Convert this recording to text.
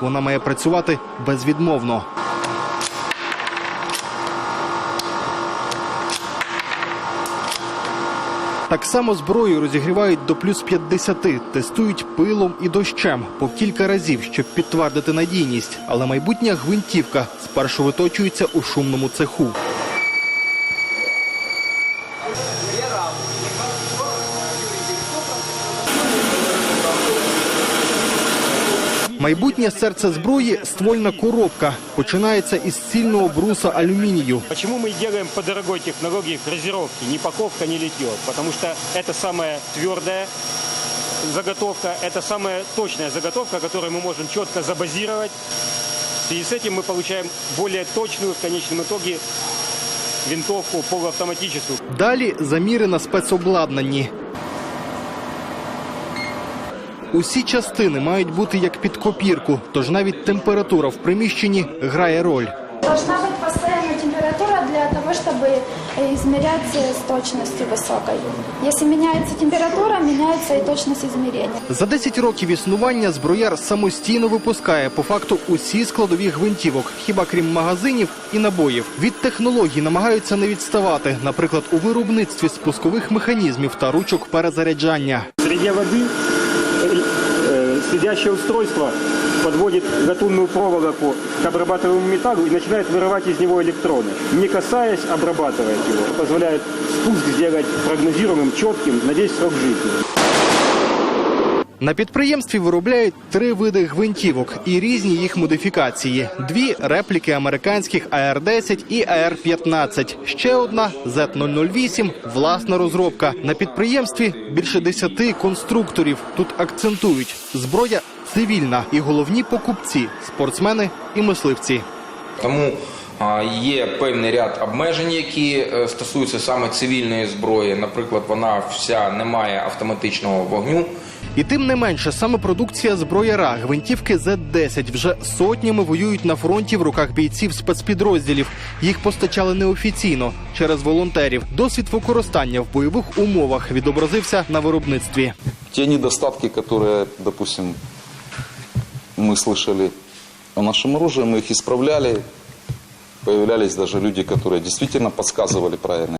Вона має працювати безвідмовно. Так само зброю розігрівають до плюс 50, тестують пилом і дощем по кілька разів, щоб підтвердити надійність. Але майбутня гвинтівка спершу виточується у шумному цеху. Майбутнє серце зброї ствольна коробка. Починається із цільного бруса алюмінію. Почему мы делаем по дорогой технологии фрезеровки, ни паковка, ни литье? Потому что это самая твердая заготовка, это самая точная заготовка, которую мы можем четко забазировать. В связи с этим мы получаем более точную в конечном итоге винтовку полуавтоматическую. Далі заміри на спецобладнанні. Усі частини мають бути як під копірку, тож навіть температура в приміщенні грає роль. Должна быть постоянная температура для того, чтобы э, измерять э, с точностью высокой. Если меняется температура, меняется и точность измерения. За 10 років існування зброяр самостійно випускає по факту усі складові гвинтівок, хіба крім магазинів і набоїв. Від технологій намагаються не відставати, наприклад, у виробництві спускових механізмів та ручок перезаряджання. В среде воды э, э, следящее устройство подводит латунную проволоку к обрабатываемому металлу и начинает вырывать из него электроны. Не касаясь, обрабатывает его. Позволяет спуск сделать прогнозируемым, четким на весь срок жизни. На підприємстві виробляють три види гвинтівок і різні їх модифікації: дві репліки американських АР-10 і АР-15. Ще одна Z008 – власна розробка. На підприємстві більше десяти конструкторів. Тут акцентують зброя цивільна і головні покупці спортсмени і мисливці. Тому а, є певний ряд обмежень, які е, стосуються саме цивільної зброї. Наприклад, вона вся не має автоматичного вогню. І тим не менше, саме продукція зброяра, гвинтівки Z-10 вже сотнями воюють на фронті в руках бійців спецпідрозділів. Їх постачали неофіційно через волонтерів. Досвід використання в бойових умовах відобразився на виробництві. те недостатки, которые, допустим, мы слышали о нашем оружии, мы их исправляли. Появлялись даже люди, которые действительно подсказывали правильно.